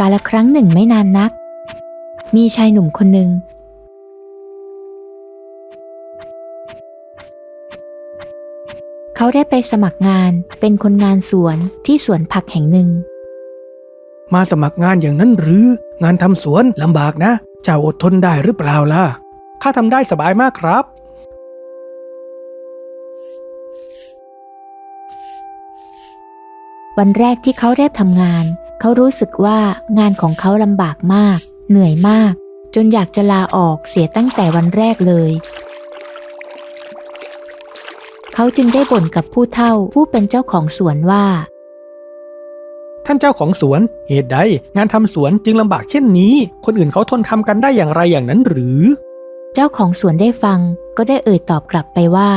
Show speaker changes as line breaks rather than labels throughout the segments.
กาลครั้งหนึ่งไม่นานนัก มีชายหนุ่มคนหนึ่ง เขาได้ไปสมัครงานเป็นคนงานสวนที่สวนผักแห่งหนึ่ง
มาสมัครงานอย่างนั้นหรือ งานทำสวนลำบากนะเจ้าอดทนได้หรือเปล่าล่ะข้าทำได้สบายมากครับ
วันแรกที่เขาเริ่มทำงาน เขารู้สึกว่างานของเขาลำบากมาก เหนื่อยมาก จนอยากจะลาออกเสียตั้งแต่วันแรกเลย เขาจึงได้บ่นกับผู้เฒ่าผู้เป็นเจ้าของสวนว่า
ท่านเจ้าของสวนเหตุใดงานทำสวนจึงลำบากเช่นนี้ คนอื่นเขาทนทำกันได้อย่างไรอย่างนั้นหรือ
เจ้าของสวนได้ฟังก็ได้เอ่ยตอบกลับไปว่า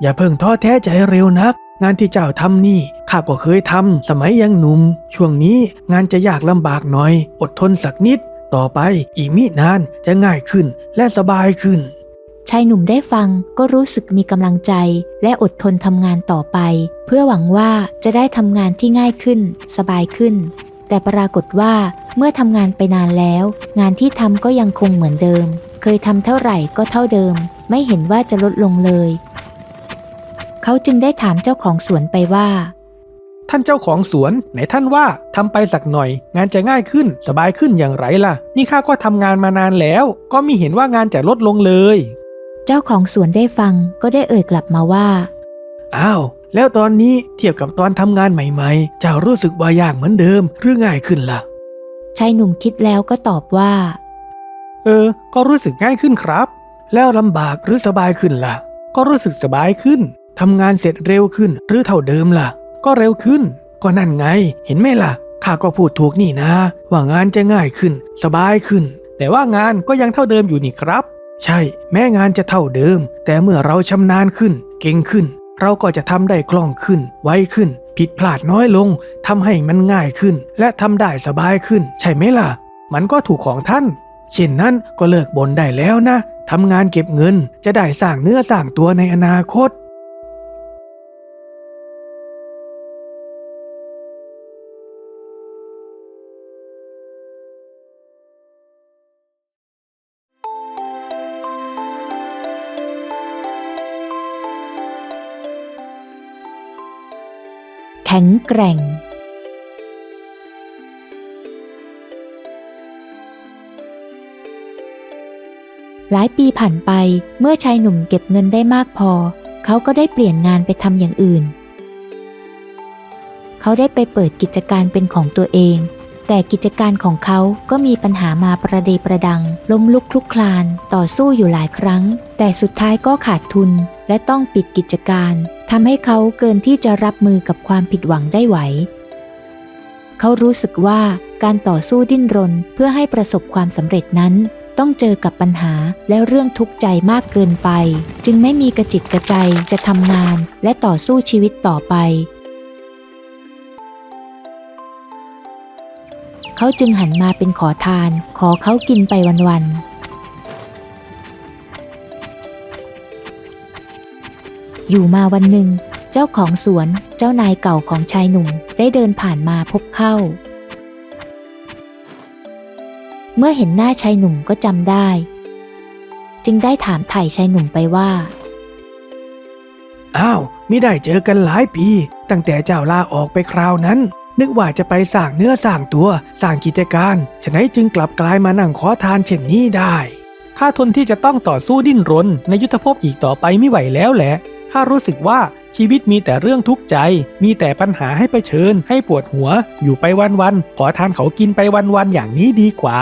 อย่าเพิ่งท้อแท้ใจเร็วนัก งานที่เจ้าทำนี่ข้าก็เคยทำสมัยยังหนุ่ม ช่วงนี้งานจะยากลำบากหน่อย อดทนสักนิด ต่อไปอีกมินานจะง่ายขึ้นและสบายขึ้น
ชายหนุ่มได้ฟังก็รู้สึกมีกำลังใจ และอดทนทำงานต่อไป เพื่อหวังว่าจะได้ทำงานที่ง่ายขึ้น สบายขึ้น แต่ปรากฏว่าเมื่อทำงานไปนานแล้ว งานที่ทำก็ยังคงเหมือนเดิม เคยทำเท่าไหร่ก็เท่าเดิม ไม่เห็นว่าจะลดลงเลย เขาจึงได้ถามเจ้าของสวนไปว่า
ท่านเจ้าของสวน ไหนท่านว่าทำไปสักหน่อย งานจะง่ายขึ้นสบายขึ้นอย่างไรล่ะ นี่ข้าก็ทำงานมานานแล้ว ก็ไม่เห็นว่างานจะลดลงเลย
เจ้าของสวนได้ฟังก็ได้เอ่ยกลับมาว่า
อ้าวแล้วตอนนี้เทียบกับตอนทำงานใหม่ๆ เจ้ารู้สึกว่ายากเหมือนเดิมหรือง่ายขึ้นล่ะ
ชายหนุ่มคิดแล้วก็ตอบว่า
เออ ก็รู้สึกง่ายขึ้นครับ แล้วลำบากหรือสบายขึ้นล่ะ ก็รู้สึกสบายขึ้น ทำงานเสร็จเร็วขึ้น หรือเท่าเดิมล่ะ ก็เร็วขึ้น ก็นั่นไง เห็นไหมล่ะ ข้าก็พูดถูกนี่นะ ว่างานจะง่ายขึ้น สบายขึ้น แต่ว่างานก็ยังเท่าเดิมอยู่นี่ครับ ใช่ แม้งานจะเท่าเดิม แต่เมื่อเราชำนาญขึ้น เก่งขึ้น เราก็จะทำได้คล่องขึ้น ไวขึ้น ผิดพลาดน้อยลงทำให้มันง่ายขึ้น และทำได้สบายขึ้น ใช่ไหมล่ะ มันก็ถูกของท่าน เช่นนั้นก็เลิกบ่นได้แล้วนะทำงานเก็บเงินจะได้สร้างเนื้อสร้างตัวในอนาคต
แข็งแกร่ง หลายปีผ่านไปเมื่อชายหนุ่มเก็บเงินได้มากพอ เขาก็ได้เปลี่ยนงานไปทำอย่างอื่น เขาได้ไปเปิดกิจการเป็นของตัวเอง แต่กิจการของเขาก็มีปัญหามาประเดประดัง ล้มลุกคลุกคลานต่อสู้อยู่หลายครั้ง แต่สุดท้ายก็ขาดทุนและต้องปิดกิจการ ทำให้เขาเกินที่จะรับมือกับความผิดหวังได้ไหว เขารู้สึกว่าการต่อสู้ดิ้นรนเพื่อให้ประสบความสำเร็จนั้น ต้องเจอกับปัญหาและเรื่องทุกข์ใจมากเกินไป จึงไม่มีกระจิตกระใจจะทำงานและต่อสู้ชีวิตต่อไป เขาจึงหันมาเป็นขอทาน ขอเขากินไปวันๆ อยู่มาวันหนึ่ง เจ้าของสวนเจ้านายเก่าของชายหนุ่มได้เดินผ่านมาพบเข้า เมื่อเห็นหน้าชายหนุ่มก็จำได้ จึงได้ถามไถ่ชายหนุ่มไปว่า
อ้าวไม่ได้เจอกันหลายปี ตั้งแต่เจ้าลาออกไปคราวนั้น นึกว่าจะไปสร้างเนื้อสร้างตัวสร้างกิจการฉะนั้นจึงกลับกลายมานั่งขอทานเช่นนี้ได้ข้าทนที่จะต้องต่อสู้ดิ้นรนในยุทธภพอีกต่อไปไม่ไหวแล้วแหละ ข้ารู้สึกว่าชีวิตมีแต่เรื่องทุกข์ใจ มีแต่ปัญหาให้ไปเชิญ ให้ปวดหัว อยู่ไปวันๆ ขอทานเขากินไปวันๆ อย่างนี้ดีกว่า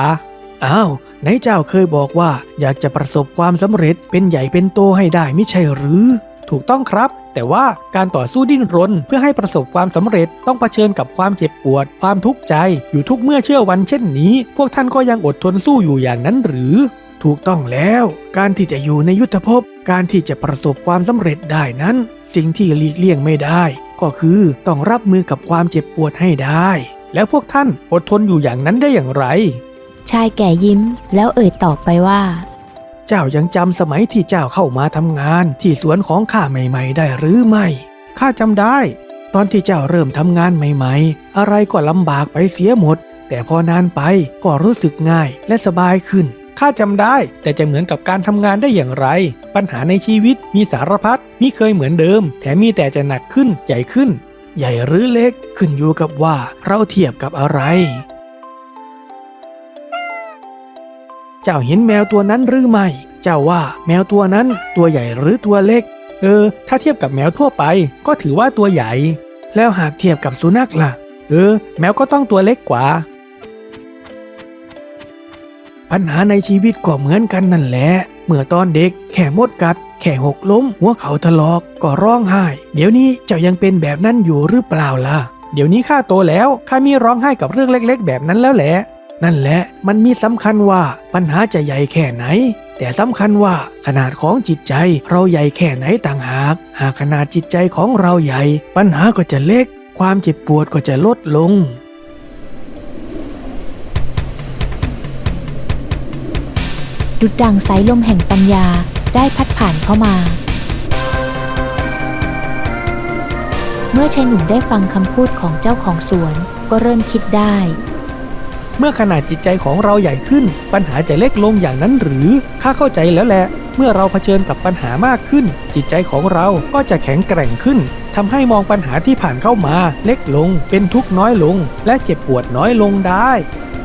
อ้าวไหนเจ้าเคยบอกว่า อยากจะประสบความสำเร็จเป็นใหญ่เป็นโตให้ได้ไม่ใช่หรือ ถูกต้องครับ แต่ว่าการต่อสู้ดิ้นรน เพื่อให้ประสบความสำเร็จต้องเผชิญกับความเจ็บปวด ความทุกข์ใจ อยู่ทุกเมื่อเชื่อวันเช่นนี้ พวกท่านก็ยังอดทนสู้อยู่อย่างนั้นหรือ ถูกต้องแล้ว การที่จะอยู่ในยุทธภพ การที่จะประสบความสำเร็จได้นั้น สิ่งที่หลีกเลี่ยงไม่ได้ ก็คือต้องรับมือกับความเจ็บปวดให้ได้ แล้วพวกท่านอดทนอยู่อย่างนั้นได้อย่างไร
ชายแก่ยิ้มแล้วเอ่ยตอบไปว่า
เจ้ายังจำสมัยที่เจ้าเข้ามาทำงานที่สวนของข้าใหม่ ๆ ได้หรือไม่ข้าจำได้ ตอนที่เจ้าเริ่มทำงานใหม่ ๆ อะไรก็ลำบากไปเสียหมด แต่พอนานไปก็รู้สึกง่ายและสบายขึ้น ข้าจำได้ แต่จะเหมือนกับการทำงานได้อย่างไร ปัญหาในชีวิตมีสารพัดมิเคยเหมือนเดิม แถมมีแต่จะหนักขึ้นใหญ่ขึ้น ใหญ่หรือเล็กขึ้นอยู่กับว่าเราเทียบกับอะไร เจ้าเห็นแมวตัวนั้นหรือไม่ เจ้าว่าแมวตัวนั้นตัวใหญ่หรือตัวเล็ก เออ ถ้าเทียบกับแมวทั่วไป ก็ถือว่าตัวใหญ่ แล้วหากเทียบกับสุนัขล่ะ เออ แมวก็ต้องตัวเล็กกว่า ปัญหาในชีวิตก็เหมือนกันนั่นแหละ เมื่อตอนเด็กแค่มดกัดแค่หกล้ม หัวเขาถลอกก็ร้องไห้ เดี๋ยวนี้เจ้ายังเป็นแบบนั้นอยู่หรือเปล่าล่ะ เดี๋ยวนี้ข้าโตแล้วข้ามีร้องไห้กับเรื่องเล็ก ๆ แบบนั้นแล้วแหละ นั่นแหละมันมีสำคัญว่าปัญหาจะใหญ่แค่ไหน แต่สำคัญว่าขนาดของจิตใจเราใหญ่แค่ไหนต่างหาก หากขนาดจิตใจของเราใหญ่ ปัญหาก็จะเล็ก ความเจ็บปวดก็จะลดลง
ดุดดังสายลมแห่งปัญญาได้พัดผ่านเข้ามา เมื่อชายหนุ่มได้ฟังคำพูดของเจ้าของสวนก็เริ่มคิดได้
เมื่อขนาดจิตใจของเราใหญ่ขึ้น ปัญหาจะเล็กลงอย่างนั้นหรือข้าเข้าใจแล้วแหละ เมื่อเราเผชิญกับปัญหามากขึ้น จิตใจของเราก็จะแข็งแกร่งขึ้นทำให้มองปัญหาที่ผ่านเข้ามา เล็กลง เป็นทุกข์น้อยลง และเจ็บปวดน้อยลงได้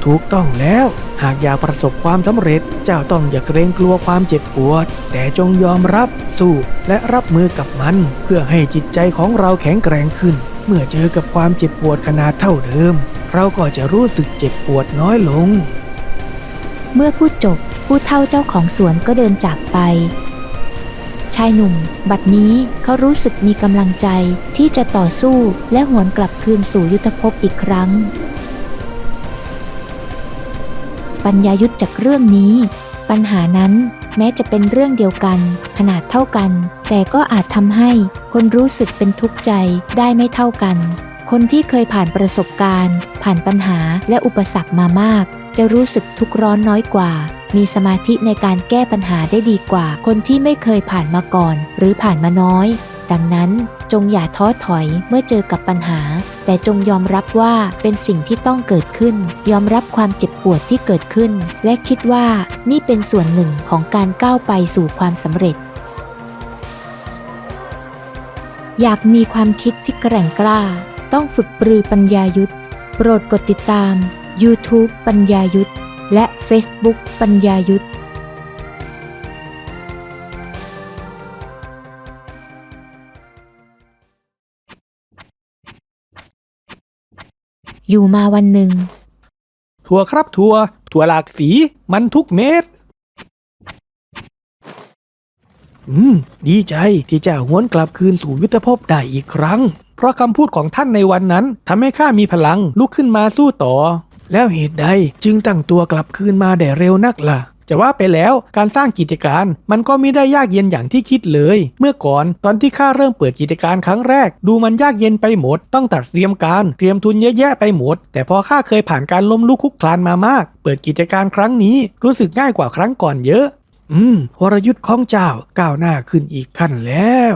ถูกต้องแล้ว หากอยากประสบความสำเร็จ เจ้าต้องอย่าเกรงกลัวความเจ็บปวด แต่จงยอมรับ สู้และรับมือกับมัน เพื่อให้จิตใจของเราแข็งแกร่งขึ้น เมื่อเจอกับความเจ็บปวดขนาดเท่าเดิม เราก็จะรู้สึกเจ็บปวดน้อยลง
เมื่อพูดจบผู้เฒ่าเจ้าของสวนก็เดินจากไป ชายหนุ่ม บัดนี้เขารู้สึกมีกำลังใจที่จะต่อสู้และหวนกลับคืนสู่ยุทธภพอีกครั้ง ปัญญายุทธจากเรื่องนี้ ปัญหานั้นแม้จะเป็นเรื่องเดียวกัน ขนาดเท่ากัน แต่ก็อาจทำให้คนรู้สึกเป็นทุกข์ใจได้ไม่เท่ากัน คนที่เคยผ่านประสบการณ์ ผ่านปัญหาและอุปสรรคมามาก จะรู้สึกทุกข์ร้อนน้อยกว่า มีสมาธิในการแก้ปัญหาได้ดีกว่า คนที่ไม่เคยผ่านมาก่อน หรือผ่านมาน้อย ดังนั้นจงอย่าท้อถอยเมื่อเจอกับปัญหา แต่จงยอมรับว่าเป็นสิ่งที่ต้องเกิดขึ้น ยอมรับความเจ็บปวดที่เกิดขึ้น และคิดว่านี่เป็นส่วนหนึ่งของการก้าวไปสู่ความสำเร็จ อยากมีความคิดที่แกร่งกล้า ต้องฝึกปรือปัญญายุทธโปรดกดติดตาม YouTube ปัญญายุทธและ Facebook ปัญญายุทธ อยู่มาวันหนึ่ง
ถั่วครับถั่วถั่วหลากสีมันทุกเม็ด อืม ดีใจที่เจ้าหวนกลับคืนสู่ยุทธภพได้อีกครั้ง เพราะคำพูดของท่านในวันนั้นทำให้ข้ามีพลังลุกขึ้นมาสู้ต่อ แล้วเหตุใดจึงตั้งตัวกลับคืนมาได้เร็วนักล่ะ จะว่าไปแล้วการสร้างกิจการมันก็ไม่ได้ยากเย็นอย่างที่คิดเลย เมื่อก่อนตอนที่ข้าเริ่มเปิดกิจการครั้งแรก ดูมันยากเย็นไปหมด ต้องตัดเตรียมการเตรียมทุนเยอะแยะไปหมด แต่พอข้าเคยผ่านการล้มลุกคลุกคลานมามาก เปิดกิจการครั้งนี้รู้สึกง่ายกว่าครั้งก่อนเยอะ อืมวรยุทธ์ของเจ้าก้าวหน้าขึ้นอีกขั้นแล้ว